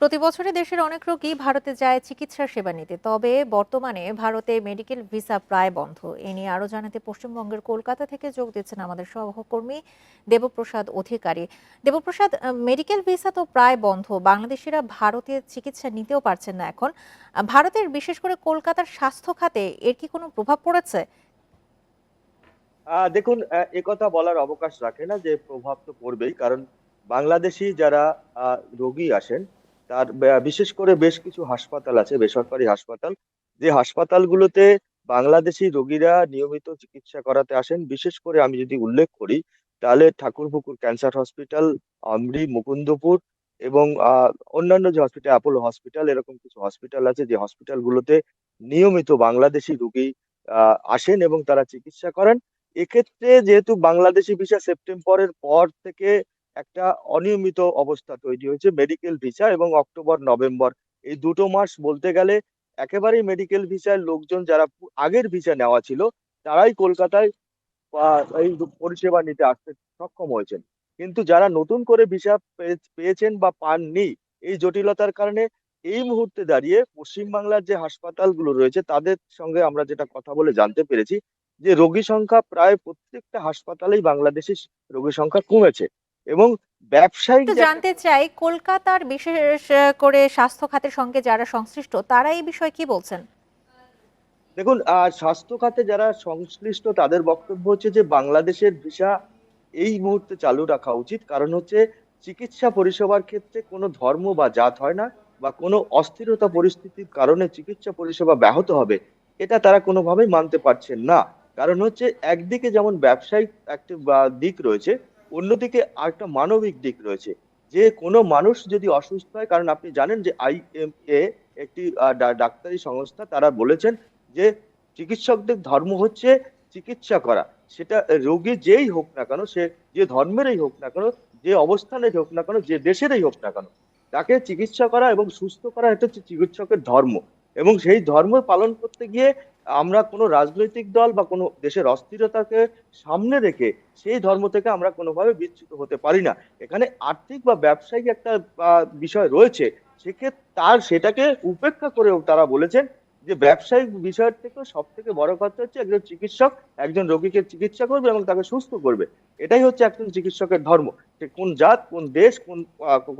প্রতি বছরে দেশের অনেক রোগী ভারতে যায় চিকিৎসা সেবা নিতে। তবে বর্তমানে ভারতে মেডিকেল ভিসা প্রায় বন্ধ। এ নিয়ে আরও জানাতে পশ্চিমবঙ্গের কলকাতা থেকে যোগ দিচ্ছেন আমাদের সহকর্মী দেবপ্রসাদ অধিকারী। দেবপ্রসাদ মেডিকেল ভিসা তো প্রায় বন্ধ। বাংলাদেশিরা ভারতে চিকিৎসা নিতেও পারছেন না এখন। ভারতের বিশেষ করে কলকাতার স্বাস্থ্য খাতে এর কি কোনো প্রভাব পড়েছে? দেখুন একথা বলার অবকাশ রাখে না যে প্রভাব তো পড়বেই। কারণ বাংলাদেশি যারা রোগী আসেন তার বিশেষ করে বেশ কিছু হাসপাতাল আছে, বেসরকারি হাসপাতাল। যে হাসপাতালগুলোতে বাংলাদেশি রোগীরা নিয়মিত চিকিৎসা করাতে আসেন, বিশেষ করে আমি যদি উল্লেখ করি, তাহলে ঠাকুরপুকুর ক্যান্সার হসপিটাল, আমরি, মুকুন্দপুর এবং অন্যান্য যে হসপিটাল, অ্যাপোলো হসপিটাল, এরকম কিছু হসপিটাল আছে যে হসপিটালগুলোতে নিয়মিত বাংলাদেশি রোগী আসেন এবং তারা চিকিৎসা করেন। এক্ষেত্রে যেহেতু বাংলাদেশি ভিসা সেপ্টেম্বরের পর থেকে একটা অনিয়মিত অবস্থা তৈরি হয়েছে মেডিকেল ভিসা এবং অক্টোবর, নভেম্বর। এই দুটো মাস বলতে গেলে একেবারেই মেডিকেল ভিসার লোকজন যারা আগের ভিসা নেওয়া ছিল, তারাই কলকাতায় এই পরিষেবা নিতে আসতে সক্ষম হয়েছেন। কিন্তু যারা নতুন করে ভিসা পেয়েছেন বা পাননি, এই জটিলতার কারণে এই মুহূর্তে দাঁড়িয়ে পশ্চিমবাংলার যে হাসপাতালগুলো রয়েছে, তাদের সঙ্গে আমরা যেটা কথা বলে জানতে পেরেছি যে, রোগী সংখ্যা প্রায় প্রত্যেকটা হাসপাতালেই বাংলাদেশে রোগী সংখ্যা কমেছে। এবং ব্যবসায়িক একটু যে- জানতে চাই কলকাতার বিশেষ করে স্বাস্থ্য খাতের সঙ্গে যারা সংশ্লিষ্ট তারা এই বিষয়ে কি বলছেন? দেখুন স্বাস্থ্য খাতে যারা সংশ্লিষ্ট তাদের বক্তব্য হচ্ছে যে বাংলাদেশের ভিসা এই মুহূর্তে চালু রাখা উচিত। কারণ হচ্ছে চিকিৎসা পরিষেবার ক্ষেত্রে কোনো ধর্ম বা জাত হয় না বা কোনো অস্থিরতা পরিস্থিতির কারণে চিকিৎসা পরিষেবা ব্যাহত হবে এটা তারা কোনোভাবেই মানতে পারছেন না। কারণ হচ্ছে একদিকে যেমন ব্যবসায়িক একটি দিক রয়েছে অন্যদিকে আরেকটা মানবিক দিক রয়েছে। যে কোনো মানুষ যদি অসুস্থ হয় কারণ আপনি জানেন যে আইএমএ একটি আহ, ডা- ডাক্তারি সংস্থা তারা বলেছেন যে চিকিৎসকদের ধর্ম হচ্ছে চিকিৎসা করা। সেটা রোগী যেই হোক না কেন সে যে ধর্মেরই হোক না কেন যে অবস্থানেই হোক না কেন যে দেশেরই হোক না কেন তাকে চিকিৎসা করা এবং সুস্থ করা এটা হচ্ছে চিকিৎসকের ধর্ম। এবং সেই ধর্ম পালন করতে গিয়ে আমরা কোনো রাজনৈতিক দল বা কোনো দেশের অস্থিরতাকে সামনে রেখে সেই ধর্ম থেকে আমরা কোনোভাবে বিচ্যুত হতে পারি না। এখানে আর্থিক বা ব্যবসায়িক একটা বিষয় রয়েছে। সেক্ষেত্রে তার সেটাকে উপেক্ষা করেও তারা বলেছেন যে ব্যবসায়িক বিষয়ের থেকে সব থেকে বড় কথা হচ্ছে একজন চিকিৎসক একজন রোগীকে চিকিৎসা করবে এবং তাকে সুস্থ করবে। এটাই হচ্ছে একজন চিকিৎসকের ধর্ম। যে কোন জাত, কোন দেশ, কোন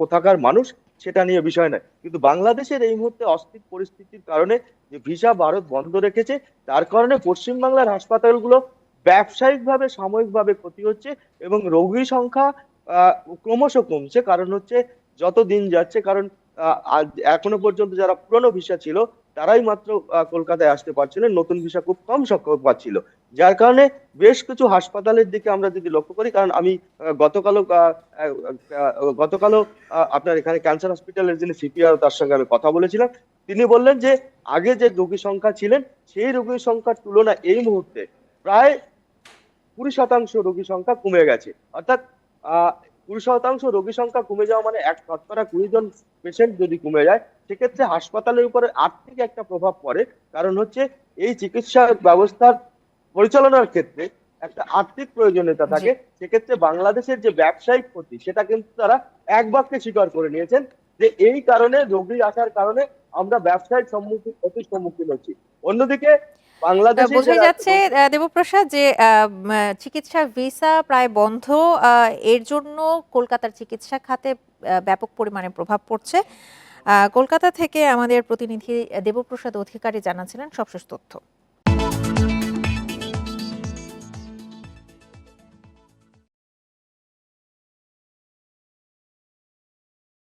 কোথাকার মানুষ, সেটা নিয়ে বিষয় নয়। কিন্তু বাংলাদেশের এই মুহূর্তে অস্থির পরিস্থিতির কারণে যে ভিসা ভারত বন্ধ রেখেছে, তার কারণে পশ্চিমবাংলার হাসপাতালগুলো ব্যবসায়িকভাবে, সাময়িকভাবে ক্ষতি হচ্ছে এবং রোগী সংখ্যা ক্রমশ কমছে। কারণ হচ্ছে যত দিন যাচ্ছে, কারণ এখনও পর্যন্ত যারা পুরনো ভিসা ছিল, তারাই মাত্র কলকাতায় আসতে পারছিলেন। নতুন ভিসা খুব কম সংখ্যক পাচ্ছিল। যার কারণে বেশ কিছু হাসপাতালের দিকে আমরা যদি লক্ষ্য করি, কারণ আমি গতকালও গতকালও আপনার এখানে ক্যান্সার হসপিটালের যিনি সিপিআর, তার সঙ্গে আমি কথা বলেছিলাম। তিনি বললেন যে, আগে যে রোগী সংখ্যা ছিলেন, সেই রোগীর সংখ্যার তুলনায় এই মুহূর্তে প্রায় কুড়ি শতাংশ রোগী সংখ্যা কমে গেছে। অর্থাৎ কুড়ি শতাংশ রোগী সংখ্যা কমে যাওয়া মানে এক শতকরা কুড়ি জন পেশেন্ট যদি কমে যায় সেক্ষেত্রে হাসপাতালের উপরে আর্থিক একটা প্রভাব পড়ে। কারণ হচ্ছে এই চিকিৎসা ব্যবস্থার পরিচালনার ক্ষেত্রে একটা আর্থিক প্রয়োজনীয়তা থাকে। সেক্ষেত্রে বাংলাদেশের যে ব্যবসায়িক ক্ষতি সেটা কিন্তু তারা এক বাক্যে স্বীকার করে নিয়েছেন যে এই কারণে রোগী আসার কারণে আমরা ব্যবসায়িক সম্মুখীন ক্ষতির সম্মুখীন হচ্ছি। অন্যদিকে বোঝাই যাচ্ছে দেবপ্রসাদ যে আহ, চিকিৎসা ভিসা প্রায় বন্ধ এর জন্য কলকাতার চিকিৎসা খাতে ব্যাপক পরিমাণে প্রভাব পড়ছে। আহ, কলকাতা থেকে আমাদের প্রতিনিধি দেবপ্রসাদ অধিকারী জানাচ্ছিলেন সবশেষ তথ্য।